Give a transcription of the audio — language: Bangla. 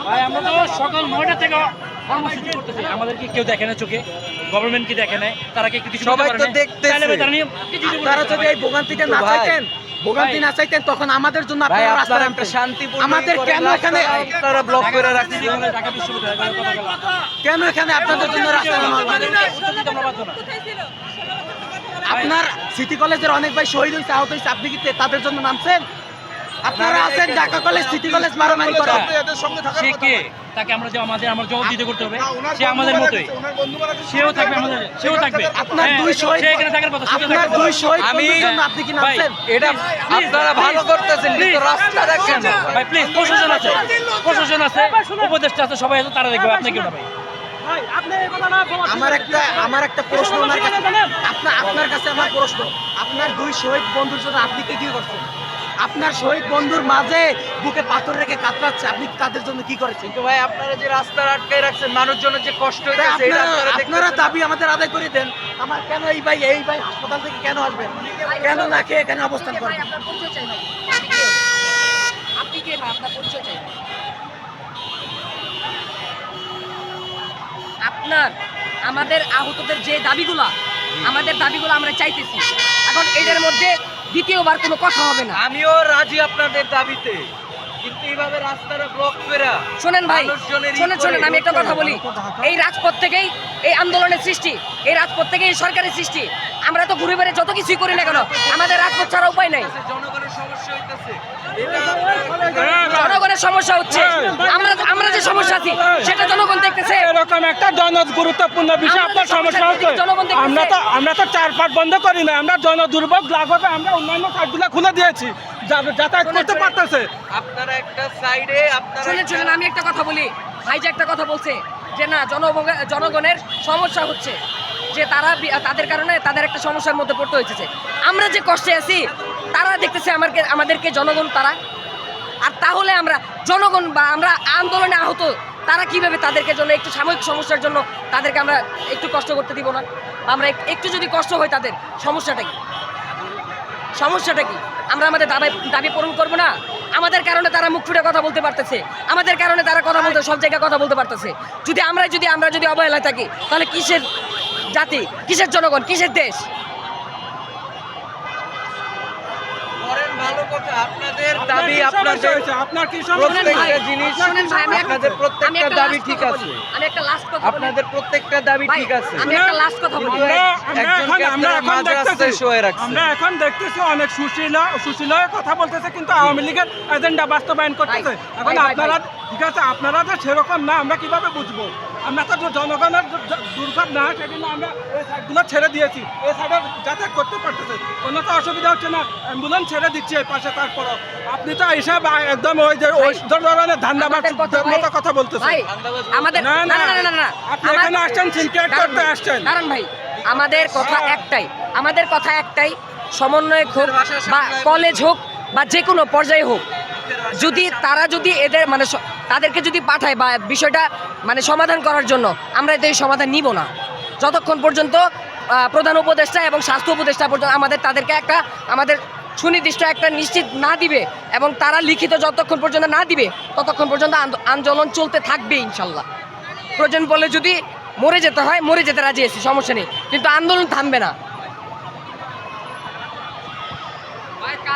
ভাই আমরা তো সকাল নয়টা থেকে কর্মসূচি করতেছি। আমাদের কেউ দেখে না চোখে গভর্নমেন্ট কি দেখে না তারা কি কিছু সবাই তো দেখতেছে। তারা নিয়ে কিছু কিছু তারা বলতে যদি এই ভোগান্তিতে না ভাই- ভোগান্তি না চাইতেন তখন আমাদের জন্য আপনারা রাস্তা নামতেন। আমাদের কেন এখানে আপনারা ব্লক করে ঢাকা রাখছেন? ঢাকা বিশ্ববিদ্যালয় কেন এখানে আপনাদের জন্য রাস্তা। আপনার সিটি কলেজের অনেক ভাই শহীদ হয়েছে আহত হয়েছে আপনি কি তাদের জন্য নামছেন? আপনারা আছেন ঢাকা কলেজ সিটি কলেজ মারামারি করেন সে কে? তাকে আমরা যে আমাদের আমার জবাব দিতে করতে হবে। সে আমাদের মতোই। সেও থাকবে আমাদের সেও থাকবে। আপনার হ্যাঁ, দুই শহীদ সে এখানে থাকার কথা আপনার। দুই শহীদ আমি- আপনি কি নামছেন? এটা আপনারা ভালো করতেছেন কিন্তু রাস্তা দেখেন ভাই। প্লিজ প্রশাসন আছে প্রশাসন আছে উপদেষ্টা আছে সবাই আছে তারা দেখবে আপনি কেউ না ভাই আমার একটা আমার একটা প্রশ্ন আপনার আপনার কাছে আমার প্রশ্ন আপনার দুই শহীদ বন্ধুর জন্য আপনি কি কি করছেন? আপনার শহীদ বন্ধুর মাঝে বুকে পাথর রেখে কাতরাচ্ছে আপনি তাদের জন্য কি করেছেন কিন্তু ভাই আপনারা যে রাস্তা আটকায় রাখছেন মানুষজনের যে কষ্ট আপনারা। দাবি আমাদের আদায় করে দেন আমার কেন এই ভাই এই ভাই হাসপাতাল থেকে কেন আসবেন কেন না খেয়ে এখানে অবস্থান করবেন। আপনি কে? আপনি কে ভাই? আপনার পরিচয় চাই। আপনার আমাদের আহতদের যে দাবিগুলা আমাদের দাবিগুলো আমরা চাইতেছি এখন এটার মধ্যে দ্বিতীয়বার কোনো কথা হবে না। আমিও রাজি আপনাদের দাবিতে। কিন্তু এইভাবে রাস্তাটা ব্লক করে শোনেন ভাই শোনেন শোনেন আমি একটা কথা বলি। এই রাজপথ থেকেই এই আন্দোলনের সৃষ্টি এই রাজপথ থেকেই এই সরকারের সৃষ্টি। আমরা তো ঘুরে বেড়ে যত কিছুই করি না কেন আমাদের রাজপথ ছাড়া উপায় নাই। জনগণের সমস্যা হইতেছে। জনগণের সমস্যা হচ্ছে। আমরা আমরা যে সমস্যা আছি সেটা জনগণ দেখতেছে। এরকম একটা জন গুরুত্বপূর্ণ বিষয় আপনার সমস্যা হচ্ছে। আমরা তো আমরা তো চার পাট বন্ধ করি না আমরা জন দুর্ভোগ লাঘবে আমরা অন্যান্য সাইডগুলো খুলে দিয়েছি যাতায়াত করতে পারতেছে। আপনারা একটা সাইডে আপনারা শুনেন একটা- আমি একটা কথা বলি। ভাই যে একটা কথা বলছে যে না জনগণ- জনগণের সমস্যা হচ্ছে যে তারা তাদের কারণে তাদের একটা সমস্যার মধ্যে পড়তে হয়েছে আমরা যে কষ্টে আছি তারা দেখতেছে আমাকে আমাদেরকে জনগণ তারা আর তাহলে আমরা জনগণ বা আমরা আন্দোলনে আহত, তারা কীভাবে তাদেরকে জন্য একটু সাময়িক সমস্যার জন্য তাদেরকে আমরা একটু কষ্ট করতে দিব না? আমরা একটু যদি কষ্ট হয় তাদের, সমস্যাটা কি? সমস্যাটা কি? আমরা আমাদের দাবি দাবি পূরণ করব না? আমাদের কারণে তারা মুখ ফুটে কথা বলতে পারতেছে। আমাদের কারণে তারা কথা বলতে, সব জায়গায় কথা বলতে পারতেছে। যদি আমরা যদি আমরা যদি অবহেলায় থাকি, তাহলে কিসের জাতি, কিসের জনগণ, কিসের দেশ? আপনার দাবি আপনাদের প্রত্যেকটা জিনিস আপনাদের প্রত্যেকটা দাবি ঠিক আছে। বলি। আমি একটা লাস্ট কথা বলি। আপনাদের প্রত্যেকটা দাবি ঠিক আছে। আমি একটা লাস্ট কথা বলি। কিন্তু আমরা এখন দেখতেছি। শুয়ে রাখছেন। আমরা এখন দেখতেছি অনেক সুশীল সুশীল কথা বলতেছে কিন্তু আওয়ামী লীগের এজেন্ডা বাস্তবায়ন করতেছে। এখন আপনারা ঠিক আছে আপনারা যে সেরকম না আমরা কীভাবে বুঝব? আমরা তো জনগণের দুর্ভোগ না সেজন্য আমরা এই সাইডগুলো ছেড়ে দিয়েছি। এই সাইডে যাতায়াত করতে পারতেছে। কোনো তো অসুবিধা হচ্ছে না অ্যাম্বুলেন্স ছেড়ে দিচ্ছি এই পাশে তারপরও। আপনি তো হিসাব একদম ওই যে ওই ধরনের ধান্দাবাজ মতো কথা বলতেছেন আমাদের না, না আপনি এখানে আসছেন সিনক্রেট দাঁড়ান করতে ভাই, আসছেন। ভাই আমাদের কথা হ্যাঁ। একটাই আমাদের কথা একটাই সমন্বয় হোক বা কলেজ হোক বা যে কোনো পর্যায়ে হোক যদি তারা যদি এদের মানে তাদেরকে যদি পাঠায় বা বিষয়টা মানে সমাধান করার জন্য, আমরা এদের সমাধান নিব না। যতক্ষণ পর্যন্ত প্রধান উপদেষ্টা এবং স্বাস্থ্য উপদেষ্টা পর্যন্ত আমাদের তাদেরকে একটা, আমাদের সুনির্দিষ্ট একটা নিশ্চিত না দিবে এবং তারা লিখিত যতক্ষণ পর্যন্ত না দিবে, ততক্ষণ পর্যন্ত আন্দো- আন্দোলন চলতে থাকবে ইনশাল্লাহ। প্রয়োজন বলে যদি মরে যেতে হয়, মরে যেতে রাজি আছি, সমস্যা নেই। কিন্তু আন্দোলন থামবে না।